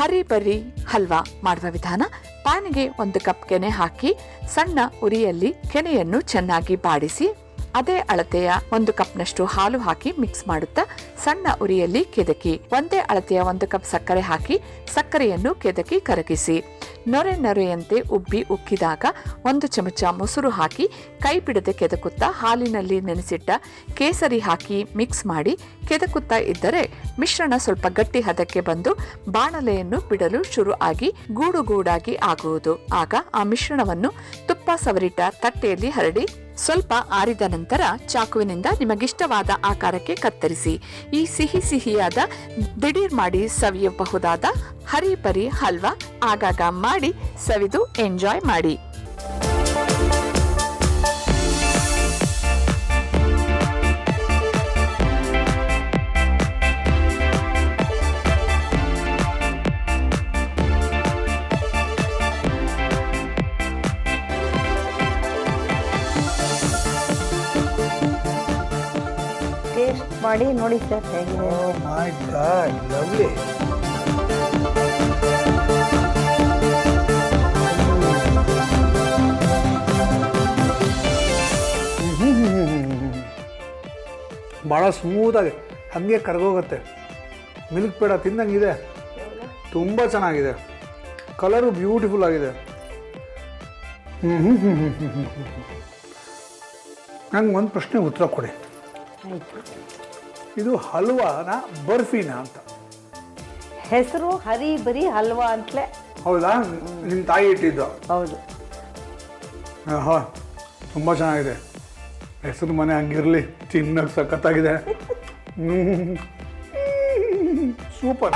ಹರಿ ಬರಿ ಹಲ್ವಾ ಮಾಡುವ ವಿಧಾನ. ಪ್ಯಾನ್ಗೆ ಒಂದು ಕಪ್ ಕೆನೆ ಹಾಕಿ ಸಣ್ಣ ಉರಿಯಲ್ಲಿ ಕೆನೆಯನ್ನು ಚೆನ್ನಾಗಿ ಬಾಡಿಸಿ. ಅದೇ ಅಳತೆಯ ಒಂದು ಕಪ್ನಷ್ಟು ಹಾಲು ಹಾಕಿ ಮಿಕ್ಸ್ ಮಾಡುತ್ತಾ ಸಣ್ಣ ಉರಿಯಲ್ಲಿ ಕೆದಕಿ, ಒಂದೇ ಅಳತೆಯ ಒಂದು ಕಪ್ ಸಕ್ಕರೆ ಹಾಕಿ ಸಕ್ಕರೆಯನ್ನು ಕೆದಕಿ ಕರಗಿಸಿ. ನೊರೆ ನೊರೆಯಂತೆ ಉಬ್ಬಿ ಉಕ್ಕಿದಾಗ ಒಂದು ಚಮಚ ಮೊಸರು ಹಾಕಿ ಕೈ ಬಿಡದೆ ಕೆದಕುತ್ತಾ ಹಾಲಿನಲ್ಲಿ ನೆನೆಸಿಟ್ಟ ಕೇಸರಿ ಹಾಕಿ ಮಿಕ್ಸ್ ಮಾಡಿ ಕೆದಕುತ್ತಾ ಇದ್ದರೆ ಮಿಶ್ರಣ ಸ್ವಲ್ಪ ಗಟ್ಟಿ ಹದಕ್ಕೆ ಬಂದು ಬಾಣಲೆಯನ್ನು ಬಿಡಲು ಶುರು ಆಗಿ ಗೂಡುಗೂಡಾಗಿ ಆಗುವುದು. ಆಗ ಆ ಮಿಶ್ರಣವನ್ನು ತುಪ್ಪ ಸವರಿಟ್ಟ ತಟ್ಟೆಯಲ್ಲಿ ಹರಡಿ ಸ್ವಲ್ಪ ಆರಿದ ನಂತರ ಚಾಕುವಿನಿಂದ ನಿಮಗಿಷ್ಟವಾದ ಆಕಾರಕ್ಕೆ ಕತ್ತರಿಸಿ, ಈ ಸಿಹಿ ಸಿಹಿಯಾದ ದಿಢೀರ್ ಮಾಡಿ ಸವಿಯಬಹುದಾದ ಹರಿಪರಿ ಹಲ್ವಾ ಆಗಾಗ ಮಾಡಿ ಸವಿದು ಎಂಜಾಯ್ ಮಾಡಿ. ಟೇಸ್ಟ್ ಮಾಡಿ ನೋಡಿ ಸರ್, ಹೇಗಿದೆ ಮೈ ಗಾಡ್ ಭಾಳ ಸ್ಮೂತಾಗಿ ಹಂಗೆ ಕರಗೋಗುತ್ತೆ. ಮಿಲ್ಕ್ ಪೇಡ ತಿಂದಂಗಿದೆ. ತುಂಬ ಚೆನ್ನಾಗಿದೆ. ಕಲರು ಬ್ಯೂಟಿಫುಲ್ ಆಗಿದೆ. ನಂಗೆ ಒಂದು ಪ್ರಶ್ನೆ ಉತ್ತರ ಕೊಡಿ. ಆಯ್ತು ಇದು ಹಲ್ವಾನ ಬರ್ಫಿನಾ ಅಂತ. ಹೆಸರು ಹರಿ ಬರಿ ಹಲ್ವಾ ಅಂತಲೇ. ಹೌದಾ? ನಿಮ್ಮ ತಾಯಿ ಇಟ್ಟಿದ್ದು. ಹೌದು. ಆಹಾ ತುಂಬ ಚೆನ್ನಾಗಿದೆ. ಹೆಸರು ಮನೆ ಹಂಗಿರಲಿ ತಿನ್ನಕ್ಕೆ ಸಖತ್ತಾಗಿದೆ. ಸೂಪರ್.